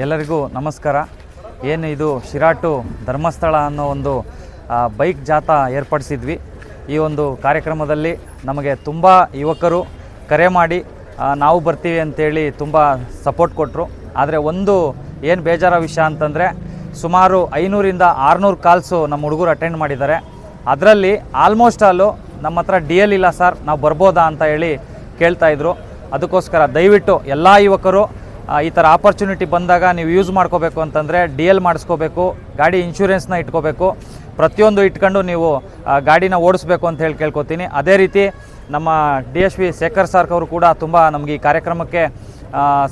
ಎಲ್ಲರಿಗೂ ನಮಸ್ಕಾರ. ಏನು ಇದು ಶಿರಾಟು ಧರ್ಮಸ್ಥಳ ಅನ್ನೋ ಒಂದು ಬೈಕ್ ಜಾಥಾ ಏರ್ಪಡಿಸಿದ್ವಿ. ಈ ಒಂದು ಕಾರ್ಯಕ್ರಮದಲ್ಲಿ ನಮಗೆ ತುಂಬ ಯುವಕರು ಕರೆ ಮಾಡಿ ನಾವು ಬರ್ತೀವಿ ಅಂತೇಳಿ ತುಂಬ ಸಪೋರ್ಟ್ ಕೊಟ್ಟರು ಆದರೆ ಒಂದು ಏನು ಬೇಜಾರ ವಿಷಯ ಅಂತಂದರೆ, ಸುಮಾರು ಐನೂರಿಂದ ಆರುನೂರು ಕಾಲ್ಸು ನಮ್ಮ ಹುಡುಗರು ಅಟೆಂಡ್ ಮಾಡಿದ್ದಾರೆ. ಅದರಲ್ಲಿ ಆಲ್ಮೋಸ್ಟ್ ಆಲು ನಮ್ಮ ಹತ್ರ ಡಿ ಎಲ್ ಇಲ್ಲ ಸರ್ ನಾವು ಬರ್ಬೋದಾ ಅಂತ ಹೇಳಿ ಕೇಳ್ತಾಯಿದ್ರು ಅದಕ್ಕೋಸ್ಕರ ದಯವಿಟ್ಟು ಎಲ್ಲ ಯುವಕರು ಈ ಥರ ಆಪರ್ಚುನಿಟಿ ಬಂದಾಗ ನೀವು ಯೂಸ್ ಮಾಡ್ಕೋಬೇಕು ಅಂತಂದರೆ ಡಿ ಎಲ್ ಮಾಡಿಸ್ಕೋಬೇಕು, ಗಾಡಿ ಇನ್ಶೂರೆನ್ಸ್ನ ಇಟ್ಕೋಬೇಕು. ಪ್ರತಿಯೊಂದು ಇಟ್ಕೊಂಡು ನೀವು ಗಾಡಿನ ಓಡಿಸ್ಬೇಕು ಅಂತ ಹೇಳಿ ಕೇಳ್ಕೊತೀನಿ. ಅದೇ ರೀತಿ ನಮ್ಮ D S P Shekhar sir ಅವರು ಕೂಡ ತುಂಬ ನಮಗೆ ಈ ಕಾರ್ಯಕ್ರಮಕ್ಕೆ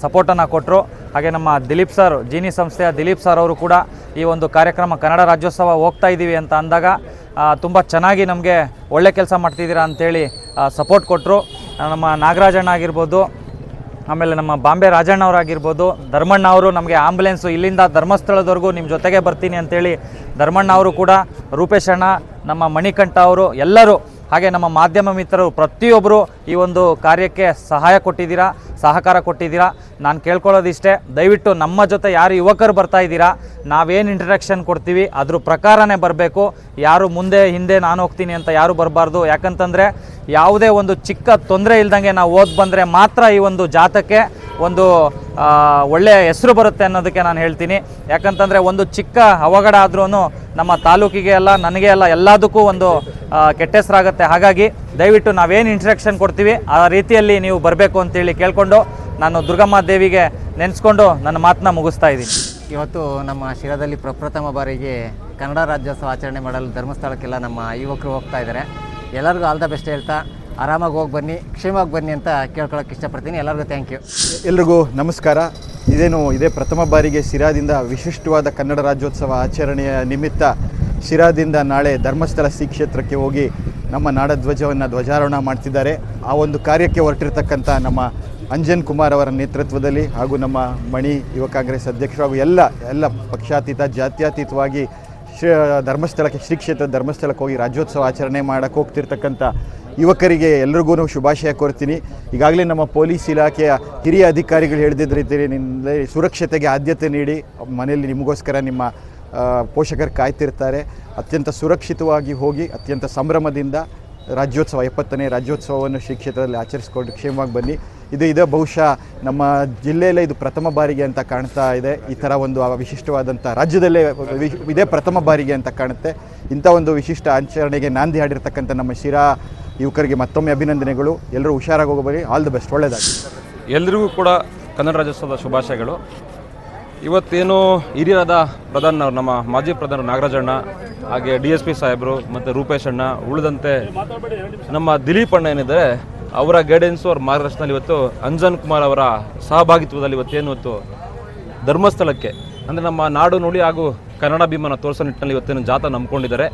ಸಪೋರ್ಟನ್ನು ಕೊಟ್ಟರು ಹಾಗೆ ನಮ್ಮ ದಿಲೀಪ್ ಸರ್ ಜೀನಿ ಸಂಸ್ಥೆಯ ದಿಲೀಪ್ ಸರ್ ಅವರು ಕೂಡ ಈ ಒಂದು ಕಾರ್ಯಕ್ರಮ ಕನ್ನಡ ರಾಜ್ಯೋತ್ಸವ ಹೋಗ್ತಾ ಇದ್ದೀವಿ ಅಂತ ಅಂದಾಗ ತುಂಬ ಚೆನ್ನಾಗಿ ನಮಗೆ ಒಳ್ಳೆ ಕೆಲಸ ಮಾಡ್ತಿದ್ದೀರಾ ಅಂಥೇಳಿ ಸಪೋರ್ಟ್ ಕೊಟ್ಟರು ನಮ್ಮ ನಾಗರಾಜಣ್ಣ ಆಗಿರ್ಬೋದು ಆಮೇಲೆ ನಮ್ಮ ಬಾಂಬೆ ರಾಜಣ್ಣ ಅವರಾಗಿರ್ಬೋದು ಧರ್ಮಣ್ಣ ಅವರು ನಮಗೆ ಆಂಬುಲೆನ್ಸು ಇಲ್ಲಿಂದ ಧರ್ಮಸ್ಥಳದವರೆಗೂ ನಿಮ್ಮ ಜೊತೆಗೆ ಬರ್ತೀನಿ ಅಂತೇಳಿ ಧರ್ಮಣ್ಣ ಅವರು ಕೂಡ, ರೂಪೇಶ್ ಅಣ್ಣ, ನಮ್ಮ ಮಣಿಕಂಠ ಅವರು ಎಲ್ಲರೂ ಹಾಗೆ ನಮ್ಮ ಮಾಧ್ಯಮ ಮಿತ್ರರು ಪ್ರತಿಯೊಬ್ಬರು ಈ ಒಂದು ಕಾರ್ಯಕ್ಕೆ ಸಹಾಯ ಕೊಟ್ಟಿದ್ದೀರಾ. ಸಹಕಾರ ಕೊಟ್ಟಿದ್ದೀರಾ? ನಾನು ಕೇಳ್ಕೊಳ್ಳೋದಿಷ್ಟೇ. ದಯವಿಟ್ಟು ನಮ್ಮ ಜೊತೆ ಯಾರು ಯುವಕರು ಬರ್ತಾ ಇದ್ದೀರಾ? ನಾವೇನು ಇಂಟ್ರಡಕ್ಷನ್ ಕೊಡ್ತೀವಿ? ಅದ್ರ ಪ್ರಕಾರನೇ ಬರಬೇಕು. ಯಾರು ಮುಂದೆ, ಹಿಂದೆ ನಾನು ಹೋಗ್ತೀನಿ ಅಂತ ಯಾರು ಬರಬಾರ್ದು. ಯಾಕಂತಂದರೆ ಯಾವುದೇ ಒಂದು ಚಿಕ್ಕ ತೊಂದರೆ ಇಲ್ದಂಗೆ ನಾವು ಓದ್ ಬಂದರೆ ಮಾತ್ರ ಈ ಒಂದು ಜಾತಕ್ಕೆ ಒಂದು ಒಳ್ಳೆಯ ಹೆಸರು ಬರುತ್ತೆ ಅನ್ನೋದಕ್ಕೆ ನಾನು ಹೇಳ್ತೀನಿ. ಯಾಕಂತಂದರೆ ಒಂದು ಚಿಕ್ಕ ಅವಘಡ ಆದ್ರೂ ನಮ್ಮ ತಾಲೂಕಿಗೆ ಅಲ್ಲ, ನನಗೆ ಅಲ್ಲ, ಎಲ್ಲದಕ್ಕೂ ಒಂದು ಕೆಟ್ಟ ಹೆಸರಾಗುತ್ತೆ ಹಾಗಾಗಿ ದಯವಿಟ್ಟು ನಾವೇನು ಇನ್ಸ್ಟ್ರಕ್ಷನ್ ಕೊಡ್ತೀವಿ ಆ ರೀತಿಯಲ್ಲಿ ನೀವು ಬರಬೇಕು ಅಂತೇಳಿ ಕೇಳಿಕೊಂಡು ನಾನು ದುರ್ಗಮ್ಮ ದೇವಿಗೆ ನೆನೆಸ್ಕೊಂಡು ನನ್ನ ಮಾತನ್ನ ಮುಗಿಸ್ತಾ ಇದ್ದೀನಿ. ಇವತ್ತು ನಮ್ಮ ಶಿರಾದಲ್ಲಿ ಪ್ರಪ್ರಥಮ ಬಾರಿಗೆ ಕನ್ನಡ ರಾಜ್ಯೋತ್ಸವ ಆಚರಣೆ ಮಾಡಲು ಧರ್ಮಸ್ಥಳಕ್ಕೆಲ್ಲ ನಮ್ಮ ಯುವಕರು ಹೋಗ್ತಾ ಇದ್ದಾರೆ. ಎಲ್ಲರಿಗೂ ಆಲ್ ದ ಬೆಸ್ಟ್ ಹೇಳ್ತಾ ಆರಾಮಾಗಿ ಹೋಗಿ ಬನ್ನಿ ಕ್ಷೇಮವಾಗಿ ಬನ್ನಿ ಅಂತ ಕೇಳ್ಕೊಳಕ್ಕೆ ಇಷ್ಟಪಡ್ತೀನಿ. ಎಲ್ಲರಿಗೂ ಥ್ಯಾಂಕ್ ಯು ಎಲ್ರಿಗೂ ನಮಸ್ಕಾರ. ಇದೇನು ಇದೇ ಪ್ರಥಮ ಬಾರಿಗೆ ಶಿರಾದಿಂದ ವಿಶಿಷ್ಟವಾದ ಕನ್ನಡ ರಾಜ್ಯೋತ್ಸವ ಆಚರಣೆಯ ನಿಮಿತ್ತ ಶಿರಾದಿಂದ ನಾಳೆ ಧರ್ಮಸ್ಥಳ ಶ್ರೀ ಕ್ಷೇತ್ರಕ್ಕೆ ಹೋಗಿ ನಮ್ಮ ನಾಡಧ್ವಜವನ್ನು ಧ್ವಜಾರೋಹಣ ಮಾಡ್ತಿದ್ದಾರೆ. ಆ ಒಂದು ಕಾರ್ಯಕ್ಕೆ ಹೊರಟಿರ್ತಕ್ಕಂಥ ನಮ್ಮ ಅಂಜನ್ ಕುಮಾರ್ ಅವರ ನೇತೃತ್ವದಲ್ಲಿ ಹಾಗೂ ನಮ್ಮ ಮಣಿ ಯುವ ಕಾಂಗ್ರೆಸ್ ಅಧ್ಯಕ್ಷರು ಹಾಗೂ ಎಲ್ಲ ಎಲ್ಲ ಪಕ್ಷಾತೀತ, ಜಾತ್ಯತೀತವಾಗಿ ಶ್ರೀ, ಧರ್ಮಸ್ಥಳಕ್ಕೆ, ಶ್ರೀ ಕ್ಷೇತ್ರ ಧರ್ಮಸ್ಥಳಕ್ಕೆ ಹೋಗಿ ರಾಜ್ಯೋತ್ಸವ ಆಚರಣೆ ಮಾಡೋಕ್ಕೆ ಹೋಗ್ತಿರ್ತಕ್ಕಂಥ ಯುವಕರಿಗೆ ಎಲ್ರಿಗೂ ಶುಭಾಶಯ ಕೋರ್ತೀನಿ. ಈಗಾಗಲೇ ನಮ್ಮ ಪೊಲೀಸ್ ಇಲಾಖೆಯ ಹಿರಿಯ ಅಧಿಕಾರಿಗಳು ಹೇಳಿದ ನಿಮ್ಮಲ್ಲಿ ಸುರಕ್ಷತೆಗೆ ಆದ್ಯತೆ ನೀಡಿ ಮನೆಯಲ್ಲಿ ನಿಮಗೋಸ್ಕರ ನಿಮ್ಮ ಪೋಷಕರು ಕಾಯ್ತಿರ್ತಾರೆ. ಅತ್ಯಂತ ಸುರಕ್ಷಿತವಾಗಿ ಹೋಗಿ, ಅತ್ಯಂತ ಸಂಭ್ರಮದಿಂದ ರಾಜ್ಯೋತ್ಸವ, ಎಪ್ಪತ್ತನೇ ರಾಜ್ಯೋತ್ಸವವನ್ನು ಶ್ರೀ ಕ್ಷೇತ್ರದಲ್ಲಿ ಆಚರಿಸ್ಕೊಂಡು ಕ್ಷೇಮವಾಗಿ ಬನ್ನಿ. ಇದು, ಇದೆ ಬಹುಶಃ ನಮ್ಮ ಜಿಲ್ಲೆಯಲ್ಲೇ ಇದು ಪ್ರಥಮ ಬಾರಿಗೆ ಅಂತ ಕಾಣ್ತಾ ಇದೆ. ಈ ಥರ ಒಂದು ವಿಶಿಷ್ಟವಾದಂಥ ರಾಜ್ಯದಲ್ಲೇ ಇದೇ ಪ್ರಥಮ ಬಾರಿಗೆ ಅಂತ ಕಾಣುತ್ತೆ. ಇಂಥ ಒಂದು ವಿಶಿಷ್ಟ ಆಚರಣೆಗೆ ನಾಂದಿ ಹಾಡಿರ್ತಕ್ಕಂಥ ನಮ್ಮ ಶಿರಾ ಯುವಕರಿಗೆ ಮತ್ತೊಮ್ಮೆ ಅಭಿನಂದನೆಗಳು. ಎಲ್ಲರೂ ಹುಷಾರಾಗಿ ಹೋಗಬರಿ ಆಲ್ ದಿ ಬೆಸ್ಟ್ ಒಳ್ಳೆಯದಾಗಿ ಎಲ್ಲರಿಗೂ ಕೂಡ ಕನ್ನಡ ರಾಜ್ಯೋತ್ಸವದ ಶುಭಾಶಯಗಳು. ಇವತ್ತೇನು ಹಿರಿಯರಾದ ಪ್ರಧಾನ ನಮ್ಮ ಮಾಜಿ ಪ್ರಧಾನ ನಾಗರಾಜಣ್ಣ ಹಾಗೆ ಡಿ ಎಸ್ ಪಿ ಸಾಹೇಬರು ಮತ್ತು ರೂಪೇಶ್ ಅಣ್ಣ, ಉಳಿದಂತೆ ನಮ್ಮ ದಿಲೀಪ್ ಅಣ್ಣ ಏನಿದ್ದಾರೆ, ಅವರ ಗೈಡೆನ್ಸು ಅವ್ರ ಮಾರ್ಗದರ್ಶನದಲ್ಲಿ ಇವತ್ತು ಅಂಜನ್ ಕುಮಾರ್ ಅವರ ಸಹಭಾಗಿತ್ವದಲ್ಲಿ ಇವತ್ತೇನು ಇವತ್ತು ಧರ್ಮಸ್ಥಳಕ್ಕೆ, ಅಂದರೆ ನಮ್ಮ ನಾಡು ನುಡಿ ಹಾಗೂ ಕನ್ನಡ ಭೀಮನ ತೋರಿಸೋ ನಿಟ್ಟಿನಲ್ಲಿ ಇವತ್ತೇನು ಜಾಥಾ ನಂಬ್ಕೊಂಡಿದ್ದಾರೆ.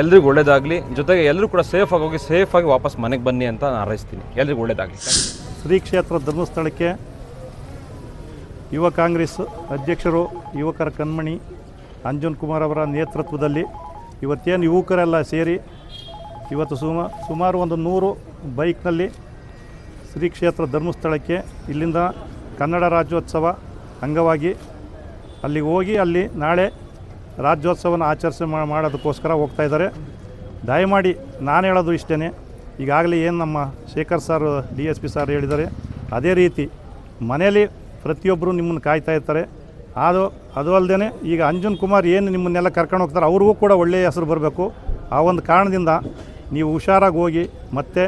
ಎಲ್ರಿಗೂ ಒಳ್ಳೇದಾಗಲಿ. ಜೊತೆಗೆ ಎಲ್ಲರೂ ಕೂಡ ಸೇಫಾಗಿ ಹೋಗಿ ಸೇಫಾಗಿ ವಾಪಸ್ ಮನೆಗೆ ಬನ್ನಿ ಅಂತ ನಾನು ಹಾರೈಸ್ತೀನಿ. ಎಲ್ರಿಗೂ ಒಳ್ಳೇದಾಗಲಿ. ಶ್ರೀ ಕ್ಷೇತ್ರ ಧರ್ಮಸ್ಥಳಕ್ಕೆ ಯುವ ಕಾಂಗ್ರೆಸ್ ಅಧ್ಯಕ್ಷರು, ಯುವಕರ ಕಣ್ಮಣಿ ಅಂಜನ್ ಕುಮಾರ್ ಅವರ ನೇತೃತ್ವದಲ್ಲಿ ಇವತ್ತೇನು ಯುವಕರೆಲ್ಲ ಸೇರಿ ಇವತ್ತು ಸುಮ, ಸುಮಾರು ಒಂದು ನೂರು ಬೈಕ್ನಲ್ಲಿ ಶ್ರೀ ಕ್ಷೇತ್ರ ಧರ್ಮಸ್ಥಳಕ್ಕೆ ಇಲ್ಲಿಂದ ಕನ್ನಡ ರಾಜ್ಯೋತ್ಸವ ಅಂಗವಾಗಿ ಅಲ್ಲಿಗೆ ಹೋಗಿ ಅಲ್ಲಿ ನಾಳೆ ರಾಜ್ಯೋತ್ಸವನ ಆಚರಿಸಿ ಮಾಡೋದಕ್ಕೋಸ್ಕರ ಹೋಗ್ತಾ ಇದ್ದಾರೆ. ದಯಮಾಡಿ ನಾನು ಹೇಳೋದು ಇಷ್ಟೇ ಈಗಾಗಲೇ ಏನು ನಮ್ಮ Shekhar sir, D S P sir ಹೇಳಿದ್ದಾರೆ, ಅದೇ ರೀತಿ ಮನೆಯಲ್ಲಿ ಪ್ರತಿಯೊಬ್ಬರು ನಿಮ್ಮನ್ನು ಕಾಯ್ತಾ ಇರ್ತಾರೆ. ಅದು ಅದು ಅಲ್ಲದೆ ಈಗ ಅಂಜುನ್ ಕುಮಾರ್ ಏನು ನಿಮ್ಮನ್ನೆಲ್ಲ ಕರ್ಕೊಂಡು ಹೋಗ್ತಾರೆ, ಅವ್ರಿಗೂ ಕೂಡ ಒಳ್ಳೆಯ ಹೆಸರು ಬರಬೇಕು. ಆ ಒಂದು ಕಾರಣದಿಂದ ನೀವು ಹುಷಾರಾಗಿ ಹೋಗಿ ಮತ್ತೆ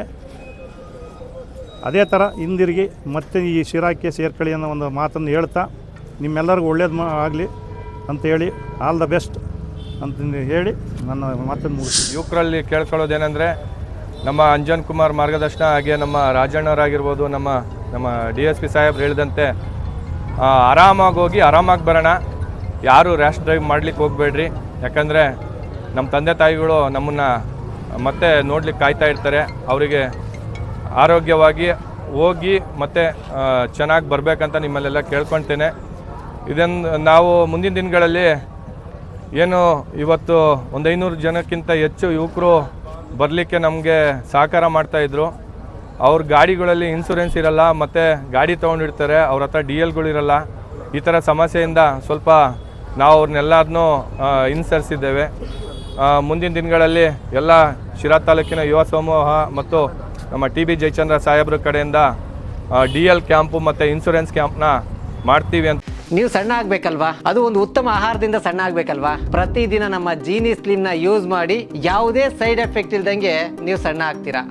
ಅದೇ ಥರ ಹಿಂದಿರುಗಿ ಮತ್ತೆ ಈ ಶಿರಾಕ್ಕೆ ಸೇರ್ಕೊಳ್ಳಿ ಅನ್ನೋ ಒಂದು ಮಾತನ್ನು ಹೇಳ್ತಾ ನಿಮ್ಮೆಲ್ಲರಿಗೂ ಒಳ್ಳೇದು ಆಗಲಿ ಅಂತ ಹೇಳಿ, ಆಲ್ ದ ಬೆಸ್ಟ್ ಅಂತ ಹೇಳಿ ನನ್ನ ಮಾತನ್ನು ಮುಗಿಸ್ತೀನಿ. ಯುವಕರಲ್ಲಿ ಕೇಳ್ಕೊಳ್ಳೋದೇನೆಂದರೆ, ನಮ್ಮ ಅಂಜನ್ ಕುಮಾರ್ ಮಾರ್ಗದರ್ಶನ ಹಾಗೆ ನಮ್ಮ ರಾಜಣ್ಣವರಾಗಿರ್ಬೋದು, ನಮ್ಮ ನಮ್ಮ ಡಿ ಎಸ್ ಪಿ ಸಾಹೇಬ್ರು ಹೇಳಿದಂತೆ ಆರಾಮಾಗಿ ಹೋಗಿ, ಆರಾಮಾಗಿ ಬರೋಣ. ಯಾರು ರ್ಯಾಶ್ ಡ್ರೈವ್ ಮಾಡ್ಲಿಕ್ಕೆ ಹೋಗಬೇಡ್ರಿ. ಯಾಕಂದರೆ ನಮ್ಮ ತಂದೆ ತಾಯಿಗಳು ನಮ್ಮನ್ನು ಮತ್ತೆ ನೋಡ್ಲಿಕ್ಕೆ ಕಾಯ್ತಾ ಇರ್ತಾರೆ. ಅವರಿಗೆ ಆರೋಗ್ಯವಾಗಿ ಹೋಗಿ ಮತ್ತೆ ಚೆನ್ನಾಗಿ ಬರಬೇಕಂತ ನಿಮ್ಮಲ್ಲೆಲ್ಲ ಕೇಳ್ಕೊಳ್ತೇನೆ ಇದನ್ನು ನಾವು ಮುಂದಿನ ದಿನಗಳಲ್ಲಿ ಏನು ಇವತ್ತು ಒಂದು ಐನೂರು ಜನಕ್ಕಿಂತ ಹೆಚ್ಚು ಯುವಕರು ಬರಲಿಕ್ಕೆ ನಮಗೆ ಸಹಕಾರ ಮಾಡ್ತಾಯಿದ್ರು ಅವ್ರ ಗಾಡಿಗಳಲ್ಲಿ ಇನ್ಸೂರೆನ್ಸ್ ಇರಲ್ಲ, ಮತ್ತು ಗಾಡಿ ತೊಗೊಂಡಿರ್ತಾರೆ, ಅವ್ರ ಹತ್ರ ಡಿ ಎಲ್ಗಳಿರಲ್ಲ ಈ ಥರ ಸಮಸ್ಯೆಯಿಂದ ಸ್ವಲ್ಪ ನಾವು ಅವ್ರನ್ನೆಲ್ಲರನ್ನೂ ಹಿಂಸರಿಸಿದ್ದೇವೆ. ಮುಂದಿನ ದಿನಗಳಲ್ಲಿ ಎಲ್ಲ ಶಿರಾ ತಾಲೂಕಿನ ಯುವ ಸಮೂಹ ಮತ್ತು ನಮ್ಮ ಟಿ ಬಿ ಜಯಚಂದ್ರ ಸಾಹೇಬ್ರ ಕಡೆಯಿಂದ ಡಿ ಎಲ್ ಕ್ಯಾಂಪು ಮತ್ತು ಇನ್ಸೂರೆನ್ಸ್ ಕ್ಯಾಂಪ್ನ ಮಾಡ್ತೀವಿ ಅಂತ. ನೀವು ಸಣ್ಣ ಆಗ್ಬೇಕಲ್ವಾ? ಅದು ಒಂದು ಉತ್ತಮ ಆಹಾರದಿಂದ ಸಣ್ಣ ಆಗ್ಬೇಕಲ್ವಾ? ಪ್ರತಿದಿನ ನಮ್ಮ ಜೀನಿ ಸ್ಲಿಮ್ನ ಯೂಸ್ ಮಾಡಿ ಯಾವುದೇ ಸೈಡ್ ಎಫೆಕ್ಟ್ ಇಲ್ದಂಗೆ ನೀವು ಸಣ್ಣ ಆಗ್ತೀರಾ?